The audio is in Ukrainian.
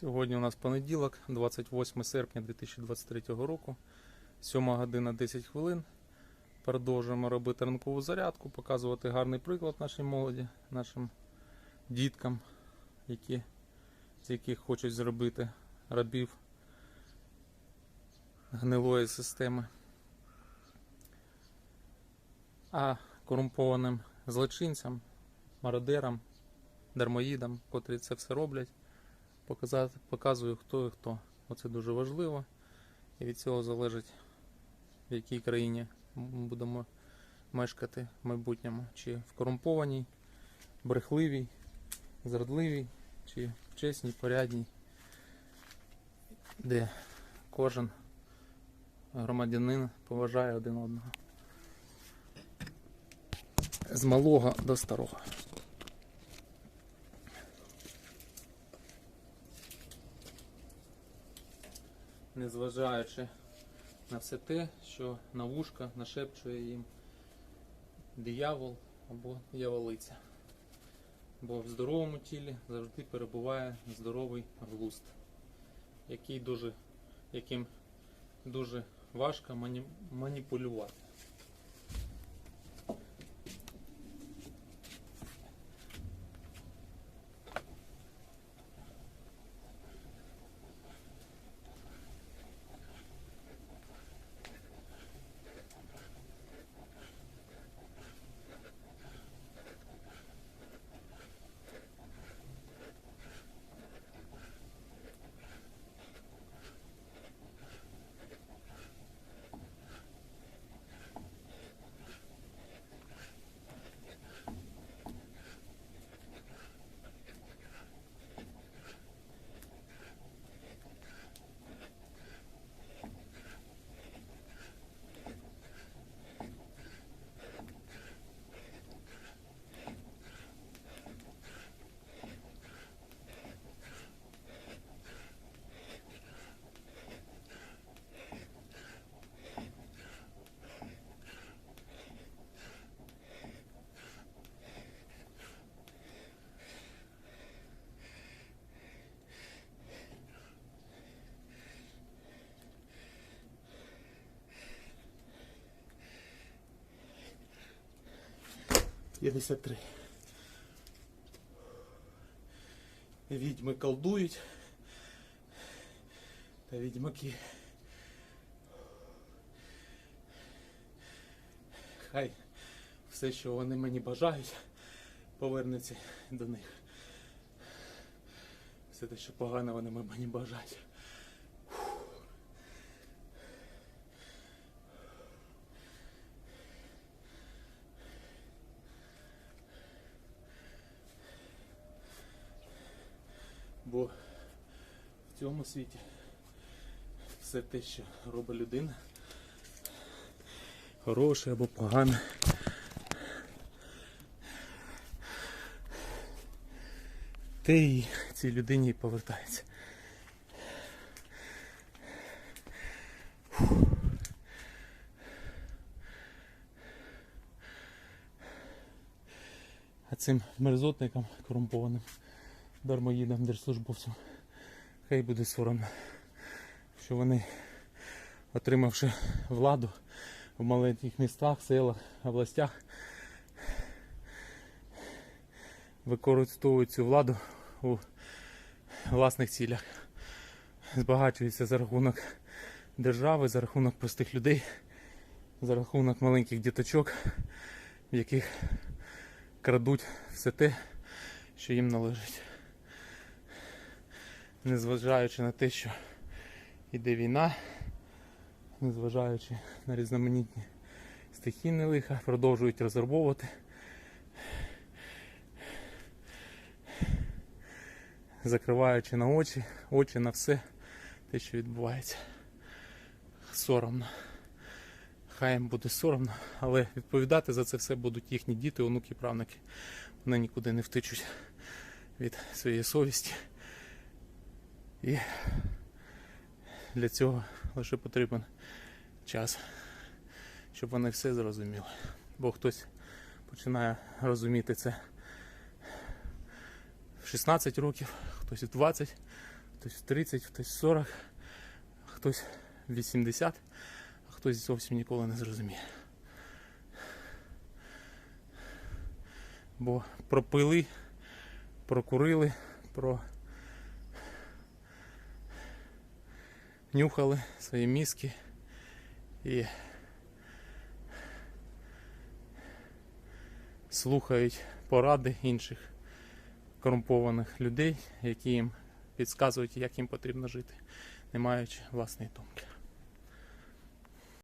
Сьогодні у нас понеділок, 28 серпня 2023 року, 7 година 10 хвилин. Продовжуємо робити ранкову зарядку, показувати гарний приклад нашій молоді, нашим діткам, які, з яких хочуть зробити рабів гнилої системи. А корумпованим злочинцям, мародерам, дармоїдам, котрі це все роблять, показати, показую, хто і хто. Оце дуже важливо. І від цього залежить, в якій країні м- будемо мешкати в майбутньому. Чи в корумпованій, брехливій, зрадливій, чи в чесній, порядній, де кожен громадянин поважає один одного. З малого до старого. Незважаючи на все те, що на вушка нашепчує їм диявол або дьяволиця. Бо в здоровому тілі завжди перебуває здоровий глузд, який дуже, яким дуже важко маніпулювати. П'ятдесят три. Відьми колдують. Та відьмаки. Хай все, що вони мені бажають, повернеться до них. Все те, що погано вони мені бажають. Бо в цьому світі все те, що робить людина, хороше або погане. Те і цій людині повертається. А цим мерзотникам корумпованим дармоїдам, держслужбовцям. Хай буде соромно, що вони, отримавши владу в маленьких містах, селах, областях, використовують цю владу у власних цілях. Збагачуються за рахунок держави, за рахунок простих людей, за рахунок маленьких діточок, в яких крадуть все те, що їм належить незважаючи на те, що йде війна, незважаючи на різноманітні стихійні лиха, продовжують розорбовувати. Закриваючи на очі, очі на все те, що відбувається. Соромно. Хай їм буде соромно, але відповідати за це все будуть їхні діти, онуки, правнуки. Вони нікуди не втечуть від своєї совісті. І для цього лише потрібен час, щоб вони все зрозуміли. Бо хтось починає розуміти це в 16 років, хтось в 20, хтось в 30, хтось в 40, хтось в 80, а хтось зовсім ніколи не зрозуміє. Бо пропили, прокурили, про нюхали свої мізки і слухають поради інших корумпованих людей, які їм підказують, як їм потрібно жити, не маючи власної думки.